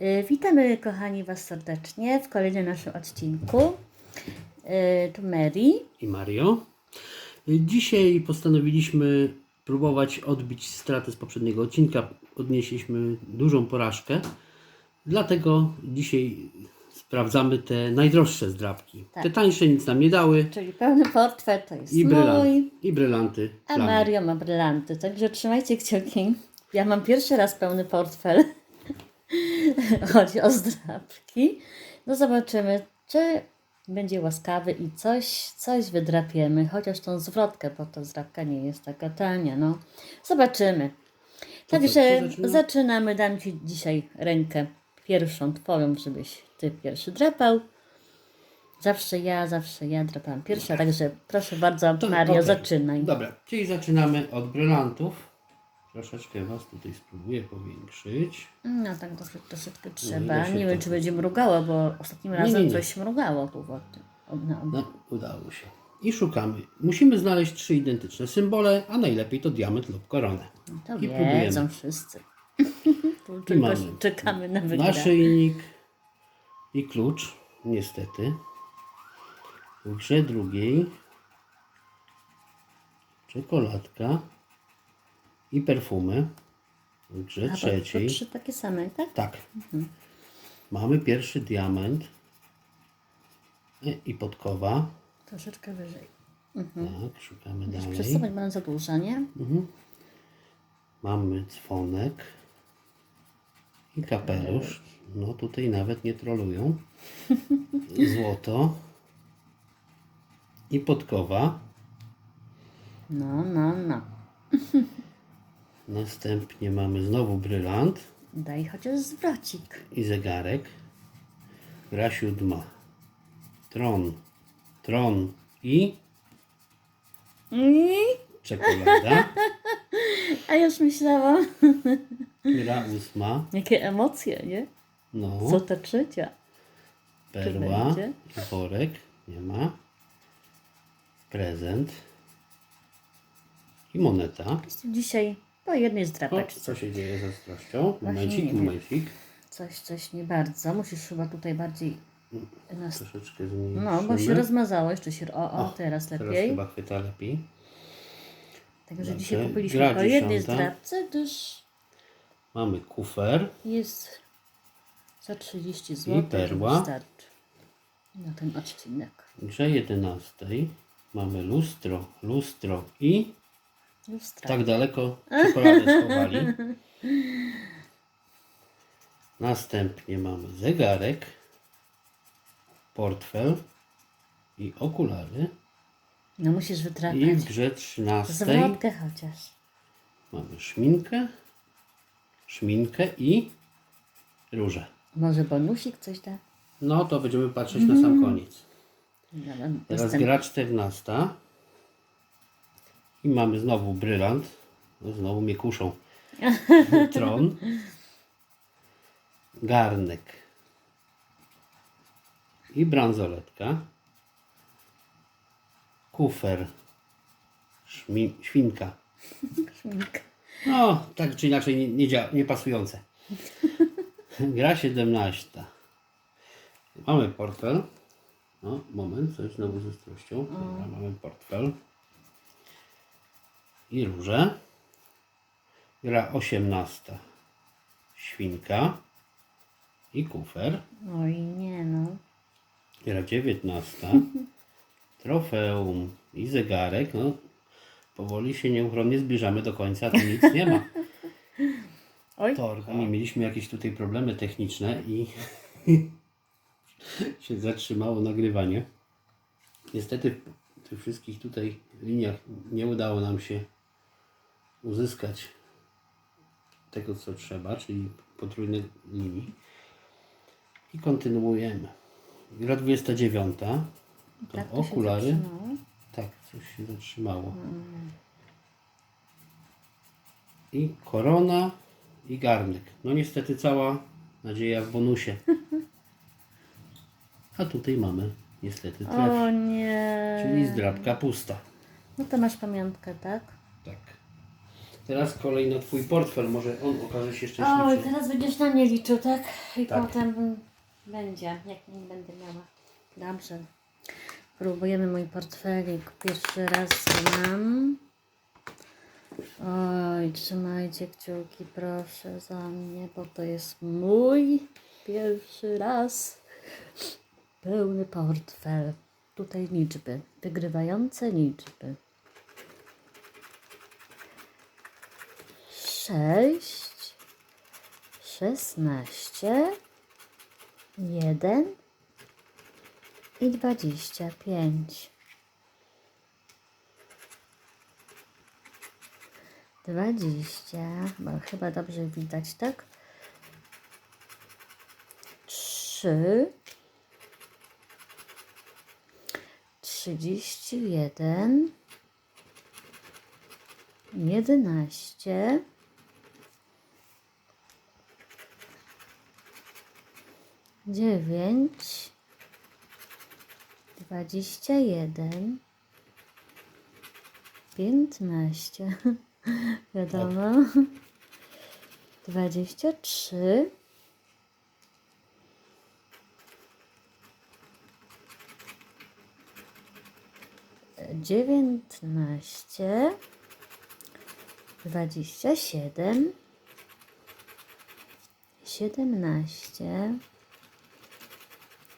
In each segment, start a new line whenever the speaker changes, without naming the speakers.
Y, Witamy kochani Was serdecznie w kolejnym naszym odcinku. Y, Tu Mary.
i Mario. Dzisiaj postanowiliśmy próbować odbić straty z poprzedniego odcinka. Odnieśliśmy dużą porażkę. Dlatego dzisiaj sprawdzamy te najdroższe zdrabki.
Tak.
Te tańsze nic nam nie dały.
Czyli pełny portfel to jest
I,
mój,
brylant, i brylanty.
a. Mario ma brylanty. Także trzymajcie kciuki. Ja mam pierwszy raz pełny portfel. Chodzi o zdrabki. No zobaczymy, czy będzie łaskawy i coś, coś wydrapiemy. Chociaż tą zwrotkę, bo ta zdrabka nie jest taka tania. No. Zobaczymy. Także
zaczynamy?
Dam Ci dzisiaj rękę pierwszą Twoją, żebyś Ty pierwszy drapał. Zawsze ja, zawsze ja drapałam pierwsza, także proszę bardzo,
To-
Mario,
okej.
zaczynaj.
Dobra, czyli zaczynamy od brylantów. Troszeczkę Was tutaj spróbuję powiększyć.
No tak dosyć, troszeczkę
idę
trzeba.
się
Nie wiem,
to-
czy będzie mrugało, bo ostatnim
Nie,
razem
nie, nie.
coś mrugało na ob-
No, udało się. I szukamy. Musimy znaleźć trzy identyczne symbole, a najlepiej to diament lub koronę.
To
I
wiedzą
próbujemy.
wszyscy. tylko
mamy
czekamy na wygraną.
Naszyjnik i klucz, niestety. W grze drugiej czekoladka i perfumy. Grze
A,
trzeciej
trzy takie same, tak?
tak. Mamy pierwszy diament E, i podkowa.
Troszeczkę wyżej.
Tak, szukamy
Musisz
dalej.
przesuwać, on za duża, nie?
Mamy dzwonek i kapelusz. No tutaj nawet nie trolują. Złoto i podkowa.
No, no, no.
Następnie mamy znowu brylant
Daj chociaż zwrocik.
i zegarek. Gra siódma. Tron, tron i
I...
czekolada.
A już myślałam,
Gra ósma.
jakie emocje, nie?
No,
Co ta trzecia?
perła worek. Nie ma. Prezent. I moneta.
Jest dzisiaj po jednej
O,
zdrapeczce.
co się dzieje ze?
Właśnie
Momencik,
nie
momencik.
Coś, coś nie bardzo. Musisz chyba tutaj bardziej... Nas...
Troszeczkę zmniejszymy.
No, bo się rozmazało. Jeszcze się... O, o, teraz
Teraz
lepiej.
chyba chwyta lepiej.
Także
Dobrze.
dzisiaj kupiliśmy
Gra
po jednej zdrapce, gdyż
Mamy kufer.
jest za 30 zł.
perła.
Wystarczy na ten odcinek.
Grze 11 mamy lustro, lustro i
Lustra.
tak daleko czekoladę schowali. Następnie mamy zegarek, portfel i okulary.
No musisz
I w grze 13
Zwrotkę chociaż.
mamy szminkę, szminkę i róże.
Może bonusik coś da?
No to będziemy patrzeć na sam koniec.
No,
Teraz gra 14. I mamy znowu brylant. No, znowu mnie kuszą. Tron. Garnek. I bransoletka. Kufer. Szmi, świnka. No, tak czy inaczej nie, nie, dzia- nie pasujące. Gra 17. Mamy portfel. No, moment, coś znowu ze ostrością. Dobra, mamy portfel. I róże. Gra 18. Świnka. I kufer.
Oj nie no.
Gra 19. Trofeum i zegarek. No, powoli się nieuchronnie zbliżamy do końca, tu nic nie ma.
Oj.
Torba. Nie mieliśmy jakieś tutaj problemy techniczne i się zatrzymało nagrywanie. Niestety w tych wszystkich tutaj liniach nie udało nam się uzyskać tego co trzeba, czyli potrójnej linii. I kontynuujemy. Gra 29. To
Tak to
okulary. Tak, coś się zatrzymało. I korona i garnek. No niestety cała nadzieja w bonusie. A tutaj mamy niestety tref,
O nie.
czyli zdrabka pusta.
No to masz pamiątkę, tak?
Tak. Teraz kolej na twój portfel, może on okaże się
Oj,
szczęśliwszy.
teraz będziesz na mnie liczył, tak? I
Tak.
potem będzie, jak nie będę miała. Dobrze. Próbujemy mój portfelik. Pierwszy raz mam. Oj, trzymajcie kciuki proszę za mnie, bo to jest mój pierwszy raz. Pełny portfel. Tutaj liczby, wygrywające liczby. Sześć, szesnaście, jeden i dwadzieścia pięć. Dwadzieścia, bo chyba dobrze widać, tak? Trzy, trzydzieści jeden, jedenaście, dziewięć, dwadzieścia jeden, piętnaście, wiadomo, dwadzieścia trzy, dziewiętnaście, dwadzieścia siedem, siedemnaście,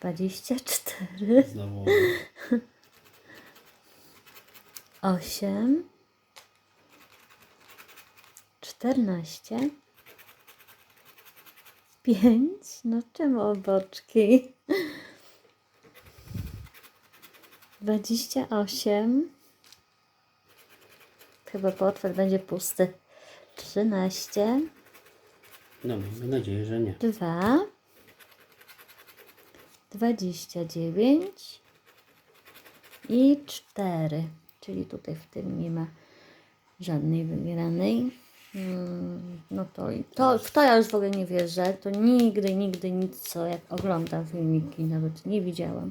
dwadzieścia cztery,
Znowu
osiem, czternaście, pięć, no czemu oboczki? Dwadzieścia osiem. Chyba portfel będzie pusty. Trzynaście,
No, mamy nadzieję, że nie.
dwa, dwadzieścia dziewięć i cztery. Czyli tutaj w tym nie ma żadnej wygranej. Mm, No to, i- to w to ja już w ogóle nie wierzę. To nigdy, nigdy nic, co jak oglądam filmiki, nawet nie widziałam.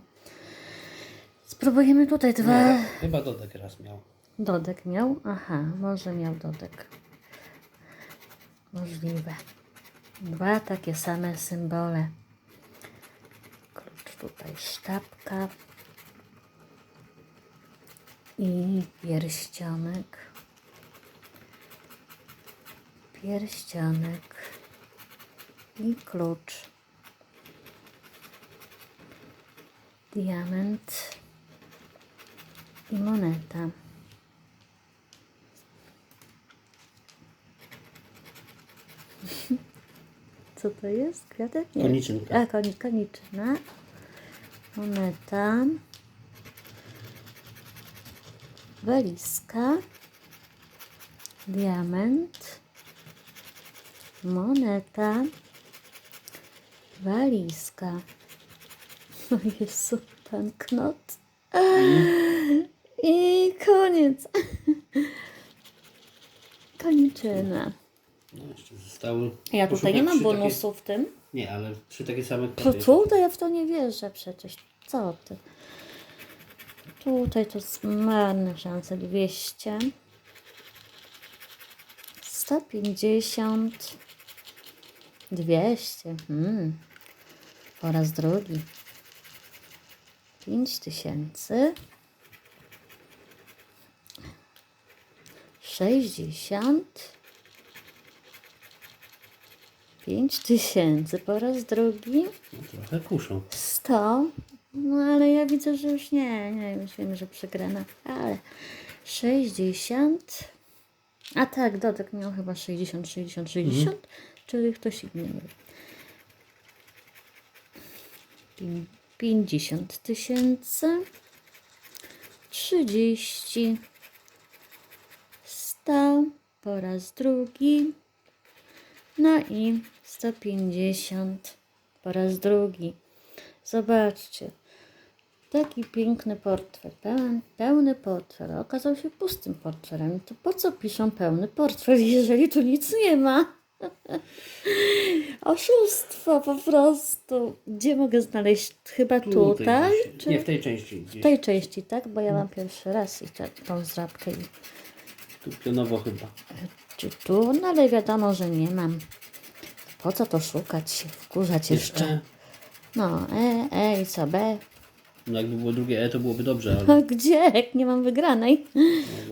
Spróbujemy tutaj dwa.
Nie, chyba Dodek raz miał.
Dodek miał? Aha, może miał dodek. Możliwe. Dwa takie same symbole. Tutaj sztabka. I pierścionek. Pierścionek. I klucz. Diament. I moneta. Co to jest? Kwiatek? Nie.
Koniczynka.
A, koni, koniczyna. Moneta. Walizka. Diament. Moneta. Walizka. O Jezu, banknot. I koniec. Koniczyna.
No, jeszcze zostały.
Ja tutaj nie mam bonusu w tym.
Nie, ale trzy takie same
To
kwiaty.
tutaj ja w to nie wierzę przecież. Co ty? Tutaj to jest marne szanse. 200. 150. 200. Hmm. Po raz drugi. 5000. 60. 5000 po raz drugi.
Trochę kuszą.
100. No ale ja widzę, że już nie, nie, już wiem, że przegrana. Ale 60. A tak, Dodek miał chyba 60, 60, 60, czyli ktoś inny miał. Pię- 50 tysięcy. 30. 100 po raz drugi. No i 150 po raz drugi. Zobaczcie. Taki piękny portfel, pełen, pełny portfel, okazał się pustym portfelem. To po co piszą pełny portfel, jeżeli tu nic nie ma? Oszustwo po prostu. Gdzie mogę znaleźć? Chyba tutaj? Czy
Nie, w tej części gdzieś.
w tej części, tak? Bo ja mam pierwszy raz i te- tą zdrabkę. i-
Tu pionowo chyba.
czy tu, no ale wiadomo, że nie mam. Po co to szukać, się wkurzać jeszcze?
E.
No, E, E i co, B?
No jakby było drugie E, to byłoby dobrze, ale
A gdzie, jak nie mam wygranej?
no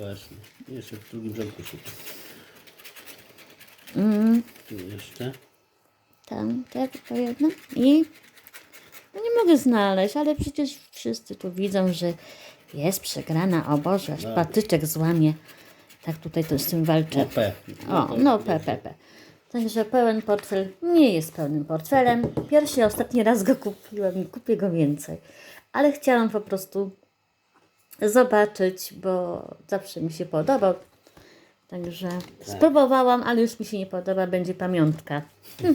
właśnie. Jeszcze w drugim rzędku szukam.
Mm,
Tu jeszcze.
tam, tak, to jedno. I no nie mogę znaleźć, ale przecież wszyscy tu widzą, że jest przegrana. O Boże, aż
No.
patyczek złamie. Tak tutaj to z tym walczę.
O, P.
O, no P, P, P. Także pełen portfel nie jest pełnym portfelem. Pierwszy ostatni raz go kupiłam i kupię go więcej. Ale chciałam po prostu zobaczyć, bo zawsze mi się podobał. Także spróbowałam, ale już mi się nie podoba, będzie pamiątka.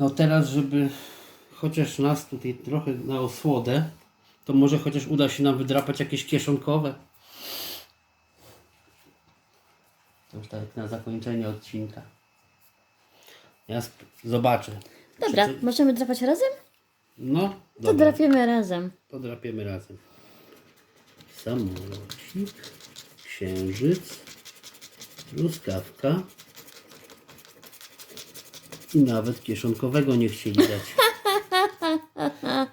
No teraz, żeby chociaż nas tutaj trochę na osłodę, to może chociaż uda się nam wydrapać jakieś kieszonkowe. To już tak na zakończenie odcinka. Ja sp- zobaczę.
Dobra,
Czy-
możemy drapać razem?
No,
To
dobra,
drapiemy razem.
to drapiemy razem. Samolocik, księżyc, truskawka i nawet kieszonkowego nie chcieli dać.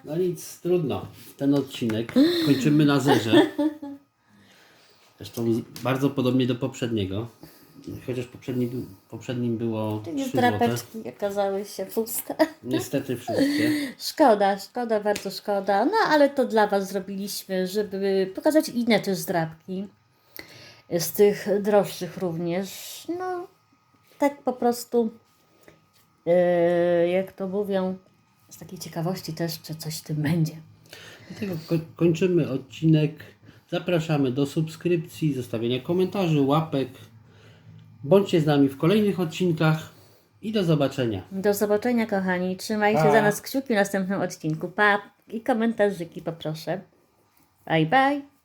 No nic, trudno. Ten odcinek kończymy na zerze. Zresztą bardzo podobnie do poprzedniego. Chociaż poprzedni, był- poprzednim było
Czyli
3 złote.
drapeczki okazały się puste.
Niestety wszystkie.
Szkoda, szkoda, bardzo szkoda. No ale to dla Was zrobiliśmy, żeby pokazać inne też zdrabki. Z tych droższych również. No, tak po prostu, e, jak to mówią, z takiej ciekawości też, czy coś w tym będzie.
Dlatego ko- kończymy odcinek. Zapraszamy do subskrypcji, zostawienia komentarzy, łapek. Bądźcie z nami w kolejnych odcinkach i do zobaczenia.
Do zobaczenia, kochani. Trzymajcie
Pa.
za nas kciuki w następnym odcinku. Pa i komentarzyki poproszę. Bye, bye.